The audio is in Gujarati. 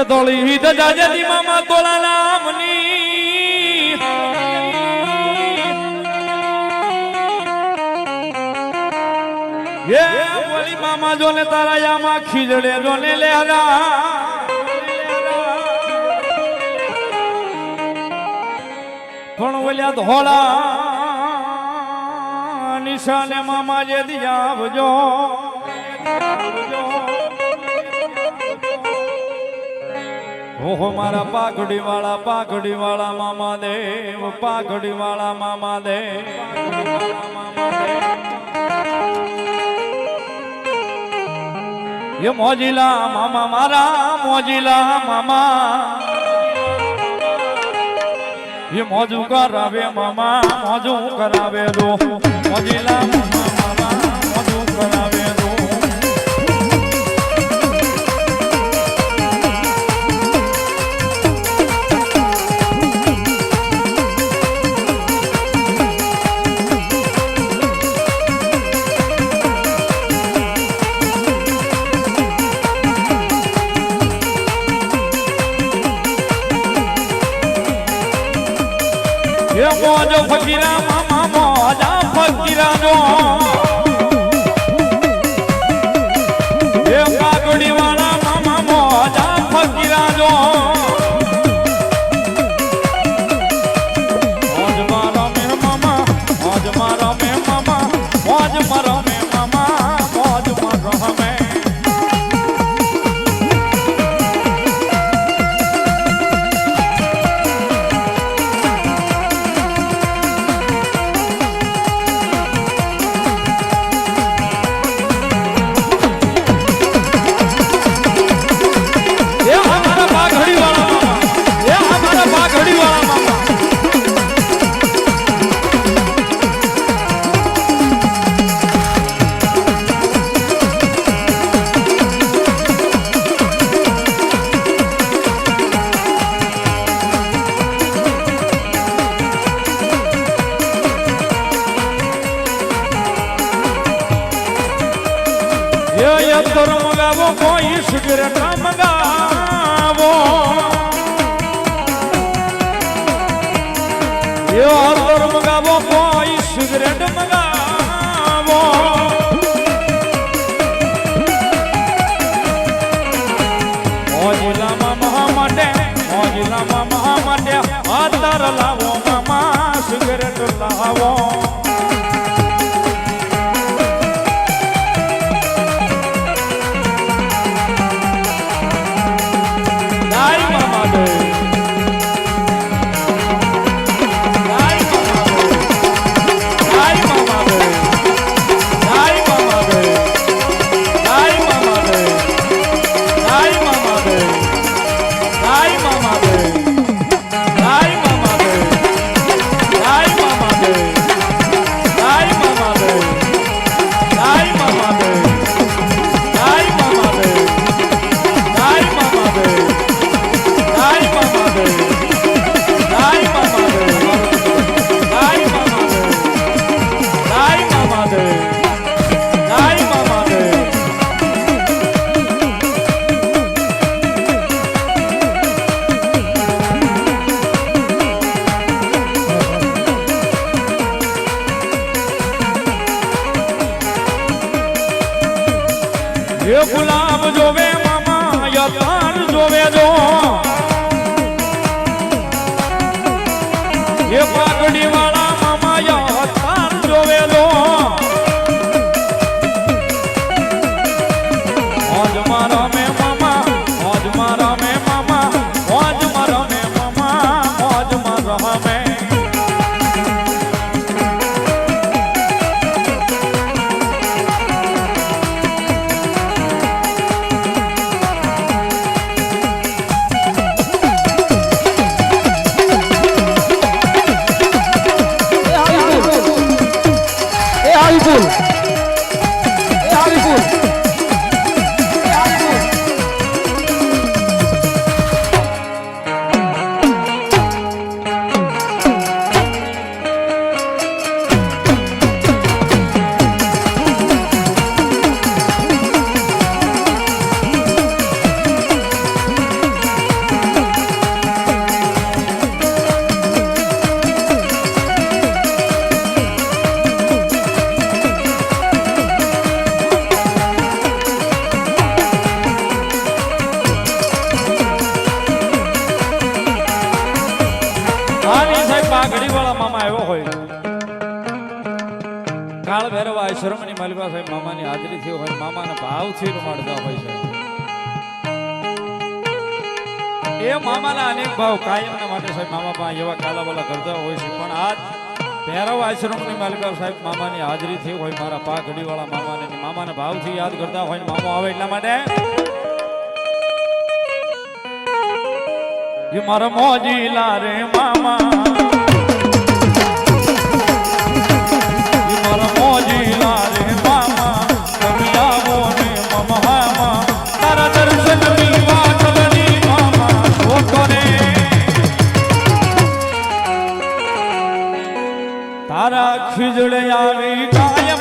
એ દોળી હિત જાજેતી મામા તોલા નામની. એ બોલી મામા જોને તારા યામાં ખીજડે જોને લેરા પણ ઓલ્યા ધોળા નિશાને મામા જે દિયા આવજો. ઓહો મારા પાઘડી વાળા પાઘડી વાળા મામા દેવ પાઘડી વાળા મામા દેવ એ મોજીલા મામા મારા, મોજીલા મામા. એ મોજું કરાવે મામા, મોજું કરાવે દો. મોજીલા મામા, મોજું કરાવે મોજો ફકીરા મામા મોજા ફકીરા જો યંત્ર મગાવો કોઈ સિગરેટ મગાવો ગુલાબ જોવે મામા યતાન જોવે જો. આશ્રમની માલિકા સાહેબ મામાની હાજરી થઈ હોય, મામાના ભાવથી રમાડતા હોય છે. એ મામાના અનેક ભાવ કાયમના માટે સાહેબ મામા પાસે એવા કાલાવાલા કરતા હોય છે. પણ આજ ભૈરવ આશ્રમની માલિકા સાહેબ મામાની હાજરી થઈ હોય, મારા પા ઘડીવાળા મામાને ને મામાના ભાવથી યાદ કરતા હોય મામો આવે એટલા માટે? મારા મોજીલા રે મામા. તારા ખીજડે આવી કાયમ